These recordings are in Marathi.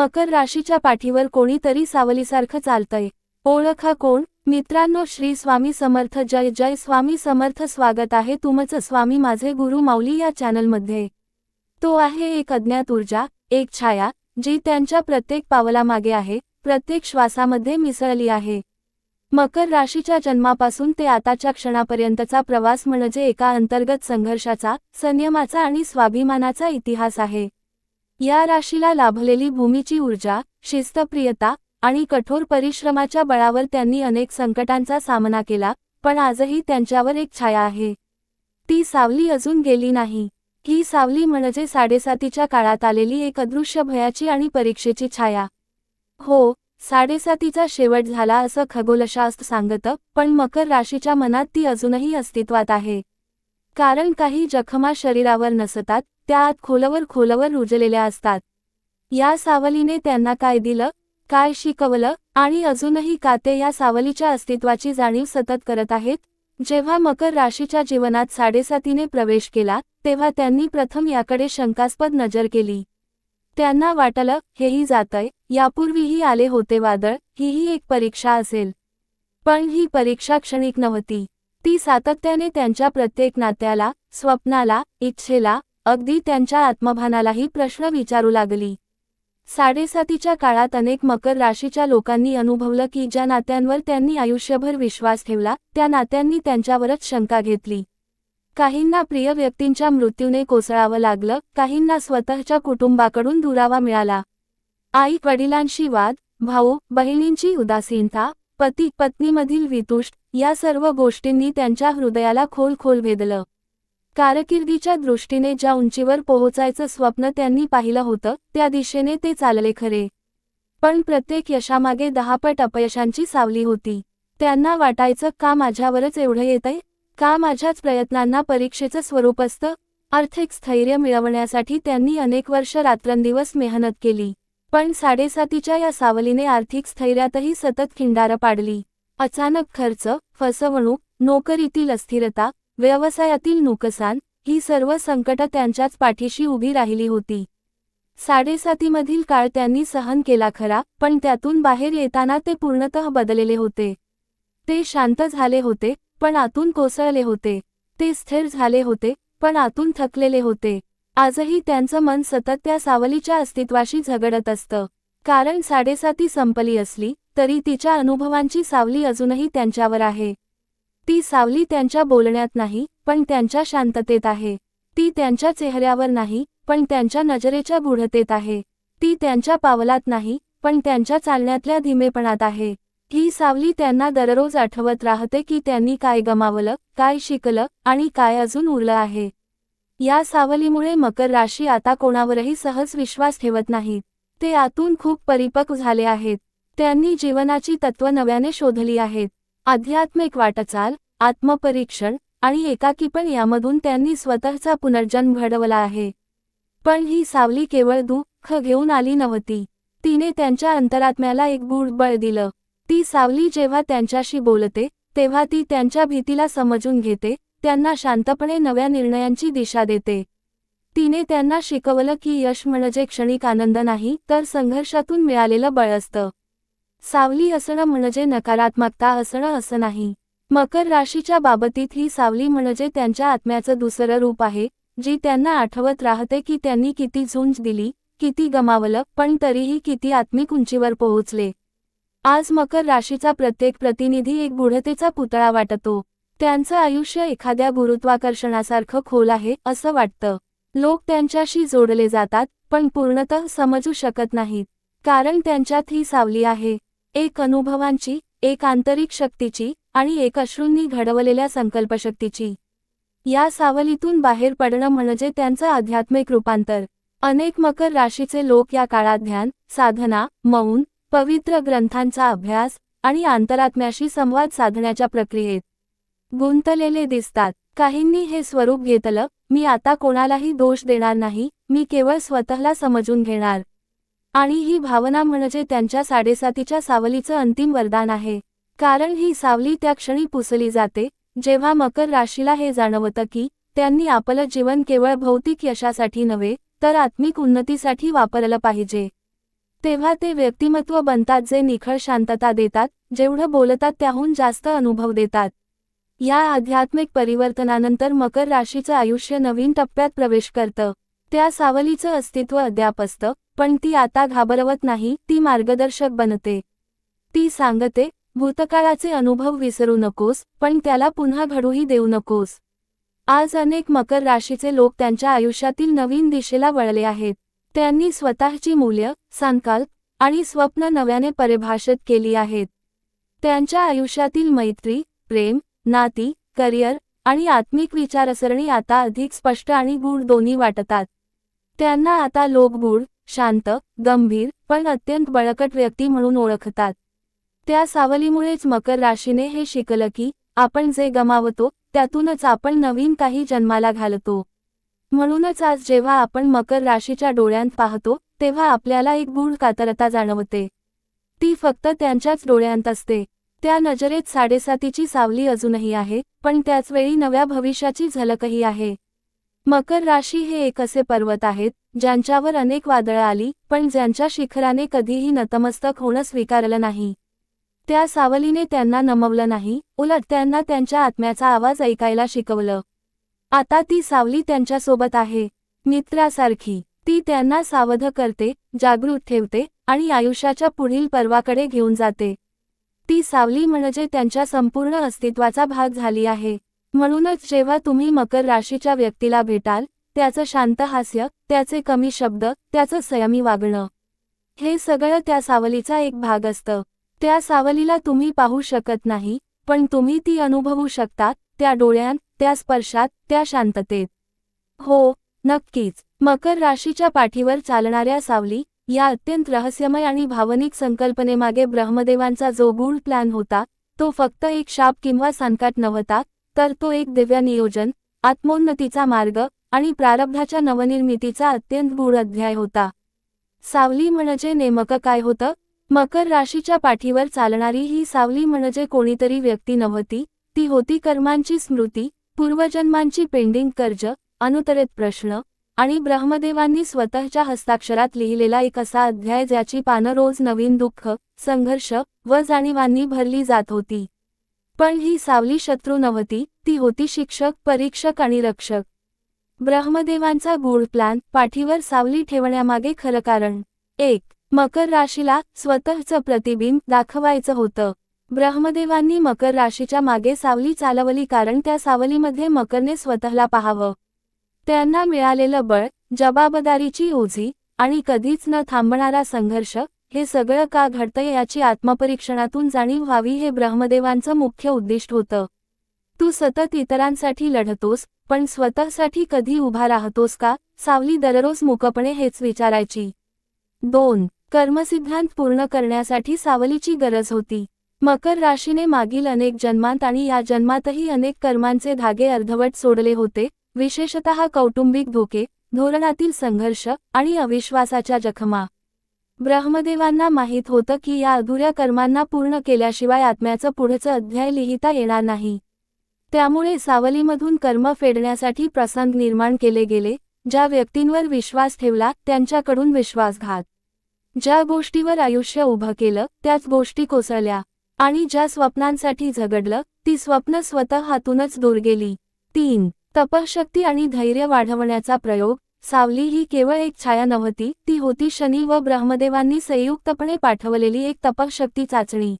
मकर राशीच्या पाठीवर कोणीतरी सावलीसारखं चालतंय. ओळखा कोण? मित्रांनो श्री स्वामी समर्थ. जय जय स्वामी समर्थ. स्वागत आहे तुमचं स्वामी माझे गुरु माऊली या चॅनलमध्ये. तो आहे एक अज्ञात ऊर्जा एक छाया जी त्यांच्या प्रत्येक पावलामागे आहे प्रत्येक श्वासामध्ये मिसळली आहे. मकर राशीच्या जन्मापासून ते आताच्या क्षणापर्यंतचा प्रवास म्हणजे एका अंतर्गत संघर्षाचा संयमाचा आणि स्वाभिमानाचा इतिहास आहे. या राशीला लाभलेली भूमीची ऊर्जा शिस्तप्रियता आणि कठोर परिश्रमाच्या बळावर त्यांनी अनेक संकटांचा सामना केला पण आजही त्यांच्यावर एक छाया आहे. ती सावली अजून गेली नाही. ही सावली म्हणजे साडेसातीच्या काळात आलेली एक अदृश्य भयाची आणि परीक्षेची छाया. हो साडेसातीचा शेवट झाला असं खगोलशास्त्र सांगतं पण मकर राशीच्या मनात ती अजूनही अस्तित्वात आहे. कारण काही जखमा शरीरावर नसतात त्या आत खोलवर खोलवर रुजलेल्या असतात. या सावलीने त्यांना काय दिलं काय शिकवलं आणि अजूनही काते या सावलीच्या अस्तित्वाची जाणीव सतत करत आहेत? जेव्हा मकर राशीच्या जीवनात साडेसातीने प्रवेश केला तेव्हा त्यांनी प्रथम याकडे शंकास्पद नजर केली. त्यांना वाटलं हेही जातंय यापूर्वीही आले होते वादळ हीही एक परीक्षा असेल. पण ही परीक्षा क्षणिक नव्हती. ती सातत्याने त्यांच्या प्रत्येक नात्याला स्वप्नाला इच्छेला अगदी त्यांच्या आत्मभानालाही प्रश्न विचारू लागली. साडेसातीच्या काळात अनेक मकर राशीच्या लोकांनी अनुभवलं की ज्या नात्यांवर त्यांनी आयुष्यभर विश्वास ठेवला त्या नात्यांनी त्यांच्यावरच शंका घेतली. काहींना प्रिय व्यक्तींच्या मृत्यूने कोसळावं लागलं काहींना स्वतःच्या कुटुंबाकडून दुरावा मिळाला. आई वडिलांशी वाद भाऊ बहिणींची उदासीनता पती पत्नीमधील वितुष्ट या सर्व गोष्टींनी त्यांच्या हृदयाला खोल खोल भेदलं. कारकिर्दीच्या दृष्टीने ज्या उंचीवर पोहोचायचं स्वप्न त्यांनी पाहिलं होतं त्या दिशेने ते चालले खरे. पण प्रत्येक यशामागे दहापट अपयशांची सावली होती. त्यांना वाटायचं का माझ्यावरच एवढं येतंय? का माझ्याच प्रयत्नांना परीक्षेचं स्वरूप असतं? आर्थिक स्थैर्य मिळवण्यासाठी त्यांनी अनेक वर्ष रात्रंदिवस मेहनत केली. पण साडेसातीच्या या सावलीने आर्थिक स्थैर्यातही सतत खिंडारं पाडली. अचानक खर्च फसवणूक नोकरीतील अस्थिरता व्यवसायातील नुकसान ही सर्व संकटं त्यांच्याच पाठीशी उभी राहिली होती. साडेसातीमधील काळ त्यांनी सहन केला खरा पण त्यातून बाहेर येताना ते पूर्णतः बदललेले होते. ते शांत झाले होते पण आतून कोसळले होते. ते स्थिर झाले होते पण आतून थकलेले होते. आजही त्यांचं मन सतत त्या सावलीच्या अस्तित्वाशी झगडत असतं. कारण साडेसाती संपली असली तरी तिच्या अनुभवांची सावली अजूनही त्यांच्यावर आहे. ती सावली त्यांच्या बोलण्यात नाही पण त्यांच्या शांततेत आहे. ती त्यांच्या चेहऱ्यावर नाही पण त्यांच्या नजरेच्या गुढतेत आहे. ती त्यांच्या पावलात नाही पण त्यांच्या चालण्यातल्या धीमेपणात आहे. ही सावली त्यांना दररोज आठवत राहते की त्यांनी काय गमावलं काय शिकलं आणि काय अजून उरलं आहे. या सावलीमुळे मकर राशी आता कोणावरही सहज विश्वास ठेवत नाहीत. ते आतून खूप परिपक्व झाले आहेत. त्यांनी जीवनाची तत्व नव्याने शोधली आहेत. आध्यात्मिक वाटचाल आत्मपरीक्षण आणि एकाकीपण यामधून त्यांनी स्वतःचा पुनर्जन्म घडवला आहे. पण ही सावली केवळ दुःख घेऊन आली नव्हती. तिने त्यांच्या अंतरात्म्याला एक गूढ बळ दिलं. ती सावली जेव्हा त्यांच्याशी बोलते तेव्हा ती त्यांच्या भीतीला समजून घेते त्यांना शांतपणे नव्या निर्णयांची दिशा देते. तिने त्यांना शिकवलं की यश म्हणजे क्षणिक आनंद नाही तर संघर्षातून मिळालेलं बळ असतं. सावली असणं म्हणजे नकारात्मकता असणं असं नाही. मकर राशीच्या बाबतीत ही सावली म्हणजे त्यांच्या आत्म्याचं दुसरं रूप आहे जी त्यांना आठवत राहते की त्यांनी किती झुंज दिली किती गमावलं पण तरीही किती आत्मिक उंचीवर पोहोचले. आज मकर राशीचा प्रत्येक प्रतिनिधी एक गुढतेचा पुतळा वाटतो. त्यांचं आयुष्य एखाद्या गुरुत्वाकर्षणासारखं खोल आहे असं वाटतं. लोक त्यांच्याशी जोडले जातात पण पूर्णतः समजू शकत नाहीत. कारण त्यांच्यात ही सावली आहे. एक अनुभवांची एक आंतरिक शक्तीची आणि एक अश्रूंनी घडवलेल्या संकल्पशक्तीची. या सावलीतून बाहेर पडणं म्हणजे त्यांचं आध्यात्मिक रूपांतर. अनेक मकर राशीचे लोक या काळात ध्यान साधना मौन पवित्र ग्रंथांचा अभ्यास आणि आंतरात्म्याशी संवाद साधण्याच्या प्रक्रियेत गुंतलेले दिसतात. काहींनी हे स्वरूप घेतलं मी आता कोणालाही दोष देणार नाही मी केवळ स्वतःला समजून घेणार. आणि ही भावना म्हणजे त्यांच्या साडेसातीच्या सावलीचं अंतिम वरदान आहे. कारण ही सावली त्या क्षणी पुसली जाते जेव्हा मकर राशीला हे जाणवतं की त्यांनी आपलं जीवन केवळ भौतिक यशासाठी नव्हे तर आत्मिक उन्नतीसाठी वापरलं पाहिजे. तेव्हा ते व्यक्तिमत्व बनतात जे निखळ शांतता देतात जेवढं बोलतात त्याहून जास्त अनुभव देतात. या आध्यात्मिक परिवर्तनानंतर मकर राशीचं आयुष्य नवीन टप्प्यात प्रवेश करतं. त्या सावलीचं अस्तित्व अद्याप असतं पण ती आता घाबरवत नाही ती मार्गदर्शक बनते. ती सांगते भूतकाळाचे अनुभव विसरू नकोस पण त्याला पुन्हा घडूही देऊ नकोस. आज अनेक मकर राशीचे लोक त्यांच्या आयुष्यातील नवीन दिशेला वळले आहेत. त्यांनी स्वतःची मूल्य संकल्प आणि स्वप्न नव्याने परिभाषित केली आहेत. त्यांच्या आयुष्यातील मैत्री प्रेम नाती करिअर आणि आत्मिक विचारसरणी आता अधिक स्पष्ट आणि गूढ दोन्ही वाटतात. त्यांना आता लोक गूढ शांत गंभीर पण अत्यंत बळकट व्यक्ती म्हणून ओळखतात. त्या सावलीमुळेच मकर राशीने हे शिकलं की आपण जे गमावतो त्यातूनच आपण नवीन काही जन्माला घालतो. म्हणूनच आज जेव्हा आपण मकर राशीच्या डोळ्यांत पाहतो तेव्हा आपल्याला एक गूढ कातरता जाणवते. ती फक्त त्यांच्याच डोळ्यांत असते. त्या नजरेत साडेसातीची सावली अजूनही आहे पण त्याचवेळी नव्या भविष्याची झलकही आहे. मकर राशी हे एक असे पर्वत आहेत ज्यांच्यावर अनेक वादळं आली पण ज्यांच्या शिखराने कधीही नतमस्तक होणं स्वीकारलं नाही. त्या सावलीने त्यांना नमवलं नाही उलट त्यांना त्यांच्या आत्म्याचा आवाज ऐकायला शिकवलं. आता ती सावली त्यांच्यासोबत आहे. मित्रासारखी ती त्यांना सावध करते जागृत ठेवते आणि आयुष्याच्या पुढील पर्वाकडे घेऊन जाते. ती सावली म्हणजे त्यांच्या संपूर्ण अस्तित्वाचा भाग झाली आहे. म्हणूनच जेव्हा तुम्ही मकर राशीच्या व्यक्तीला भेटाल त्याचं शांत हास्य त्याचे कमी शब्द त्याचं संयमी वागणं. हे सगळं त्या सावलीचा एक भाग असतं. त्या सावलीला तुम्ही पाहू शकत नाही पण तुम्ही ती अनुभवू शकता त्या डोळ्यांत त्या स्पर्शात त्या शांततेत. हो नक्कीच. मकर राशीच्या पाठीवर चालणाऱ्या सावली या अत्यंत रहस्यमय आणि भावनिक संकल्पनेमागे ब्रह्मदेवांचा जो गूढ प्लॅन होता तो फक्त एक शाप किंवा संकट नव्हता तर तो एक दिव्य नियोजन आत्मोन्नतीचा मार्ग आणि प्रारब्धाच्या नवनिर्मितीचा अत्यंत गूढ अध्याय होता. सावली म्हणजे नेमकं काय होतं? मकर राशीच्या पाठीवर चालणारी ही सावली म्हणजे कोणीतरी व्यक्ती नव्हती ती होती कर्मांची स्मृती पूर्वजन्मांची पेंडिंग कर्ज अनुतरित प्रश्न आणि ब्रह्मदेवांनी स्वतःच्या हस्ताक्षरात लिहिलेला एक असा अध्याय ज्याची पानं रोज नवीन दुःख संघर्ष व जाणीवांनी भरली जात होती. पण ही सावली शत्रू नव्हती ती होती शिक्षक परीक्षक आणि रक्षक. ब्रह्मदेवांचा गूढ प्लॅन पाठीवर सावली ठेवण्यामागे खरं कारण. एक मकर राशीला स्वतःचं प्रतिबिंब दाखवायचं होतं. ब्रह्मदेवांनी मकर राशीच्या मागे सावली चालवली कारण त्या सावलीमध्ये मकरने स्वतःला पाहावं. त्यांना मिळालेलं बळ जबाबदारीची ओझी आणि कधीच न थांबणारा संघर्ष हे सगळं का घडतंय याची आत्मपरीक्षणातून जाणीव व्हावी हे ब्रह्मदेवांचं मुख्य उद्दिष्ट होतं. तू सतत इतरांसाठी लढतोस पण स्वतःसाठी कधी उभा राहतोस का? सावली दररोज मुकपणे हेच विचारायची. दोन कर्मसिद्धांत पूर्ण करण्यासाठी सावलीची गरज होती. मकर राशीने मागील अनेक जन्मांत आणि या जन्मातही अनेक कर्मांचे धागे अर्धवट सोडले होते विशेषतः कौटुंबिक धोके धोरणातील संघर्ष आणि अविश्वासाच्या जखमा. ब्रह्मदेवांना माहीत होतं की या अधुऱ्या कर्मांना पूर्ण केल्याशिवाय आत्म्याचं पुढचं अध्याय लिहिता येणार नाही. त्यामुळे सावलीमधून कर्म फेडण्यासाठी प्रसंग निर्माण केले गेले ज्या व्यक्तींवर विश्वास ठेवला त्यांच्याकडून विश्वासघात. ज्या गोष्टीवर आयुष्य उभं केलं त्याच गोष्टी कोसळल्या. आणि ज्या स्वप्नांसाठी झगडलं ती स्वप्न स्वतः हातूनच दूर गेली. तीन तपशक्ती आणि धैर्य वाढवण्याचा प्रयोग सावली ही केवळ एक छाया नव्हती ती होती शनी व ब्रह्मदेवांनी संयुक्तपणे पाठवलेली एक तपशक्ती चाचणी.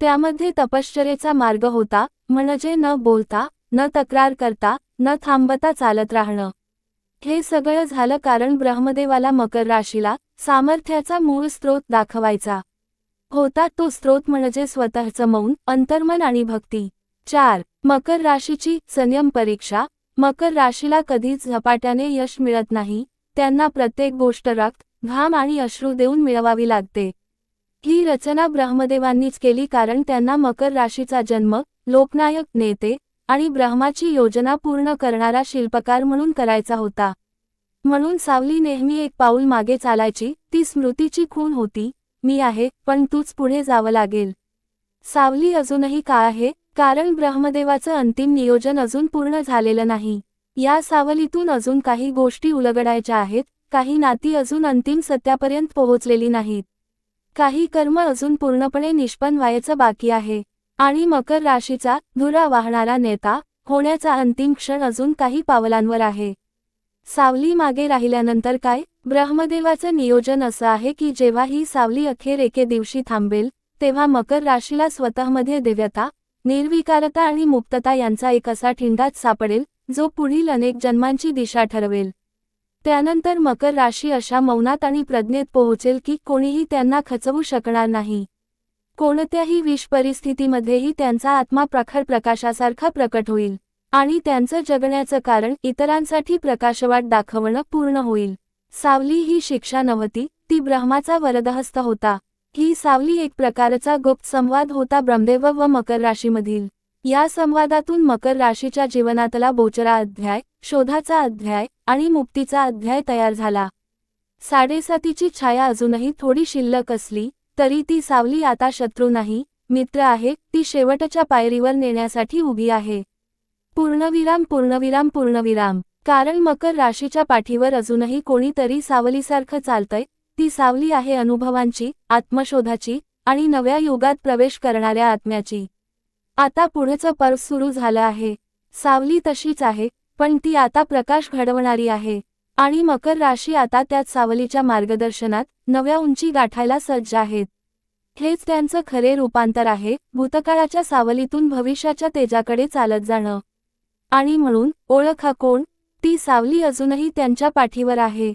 त्यामध्ये तपश्चरेचा मार्ग होता म्हणजे न बोलता न तक्रार करता न थांबता चालत राहणं. हे सगळं झालं कारण ब्रह्मदेवाला मकर राशीला सामर्थ्याचा मूळ स्रोत दाखवायचा. होता तो स्रोत म्हणजे स्वतःचं मौन अंतर्मन आणि भक्ती. चार. मकर राशीची संयम परीक्षा मकर राशीला कधीच झपाट्याने यश मिळत नाही. त्यांना प्रत्येक गोष्ट रक्त घाम आणि अश्रू देऊन मिळवावी लागते. ही रचना ब्रह्मदेवांनीच केली कारण त्यांना मकर राशीचा जन्म लोकनायक नेते आणि ब्रह्माची योजना पूर्ण करणारा शिल्पकार म्हणून करायचा होता. म्हणून सावली नेहमी एक पाऊल मागे चालायची ती स्मृतीची खूण होती मी आहे पण तूच पुढे जावं लागेल. सावली अजूनही का आहे कारण ब्रह्मदेवाचं अंतिम नियोजन अजून पूर्ण झालेलं नाही. या सावलीतून अजून काही गोष्टी उलगडायच्या आहेत काही नाती अजून अंतिम सत्यापर्यंत पोहोचलेली नाहीत. काही कर्म अजून पूर्णपणे निष्पन्न व्हायचं बाकी आहे. आणि मकर राशीचा धुरा वाहणारा नेता होण्याचा अंतिम क्षण अजून काही पावलांवर आहे. सावली मागे राहिल्यानंतर काय? ब्रह्मदेवाचं नियोजन असं आहे की जेव्हा ही सावली अखेर एके दिवशी थांबेल तेव्हा मकर राशीला स्वतःमध्ये दिव्यता निर्विकारता आणि मुक्तता यांचा एक असा ठिंडाच सापडेल जो पुढील अनेक जन्मांची दिशा ठरवेल. त्यानंतर मकर राशी अशा मौनात आणि प्रज्ञेत पोहोचेल की कोणीही त्यांना खचवू शकणार नाही. कोणत्याही विष परिस्थितीमध्येही त्यांचा आत्मा प्रखर प्रकाशासारखा प्रकट होईल आणि त्यांचं जगण्याचं कारण इतरांसाठी प्रकाशवाट दाखवणं पूर्ण होईल. सावली ही शिक्षा नव्हती ती ब्रह्माचा वरदहस्त होता. ही सावली एक प्रकारचा गुप्त संवाद होता ब्रह्मदेव व मकर राशीमधील. या संवादातून मकर राशीच्या जीवनातला बोचरा अध्याय शोधाचा अध्याय आणि मुक्तीचा अध्याय तयार झाला. साडेसातीची छाया अजूनही थोडी शिल्लक असली तरी ती सावली आता शत्रू नाही मित्र आहे ती शेवटच्या पायरीवर नेण्यासाठी उभी आहे. पूर्णविराम पूर्णविराम पूर्णविराम. कारण मकर राशीच्या पाठीवर अजूनही कोणीतरी सावलीसारखं चालतंय ती सावली आहे अनुभवांची आत्मशोधाची आणि नव्या युगात प्रवेश करणाऱ्या आत्म्याची. आता पुढेचं पर्व सुरू झालं आहे. सावली तशीच आहे पण ती आता प्रकाश घडवणारी आहे. आणि मकर राशी आता त्याच सावलीच्या मार्गदर्शनात नव्या उंची गाठायला सज्ज आहेत. हेच त्यांचं खरे रूपांतर आहे भूतकाळाच्या सावलीतून भविष्याच्या तेजाकडे चालत जाणं. आणि म्हणून ओळख हा कोण ती सावली अजूनही त्यांच्या पाठीवर आहे.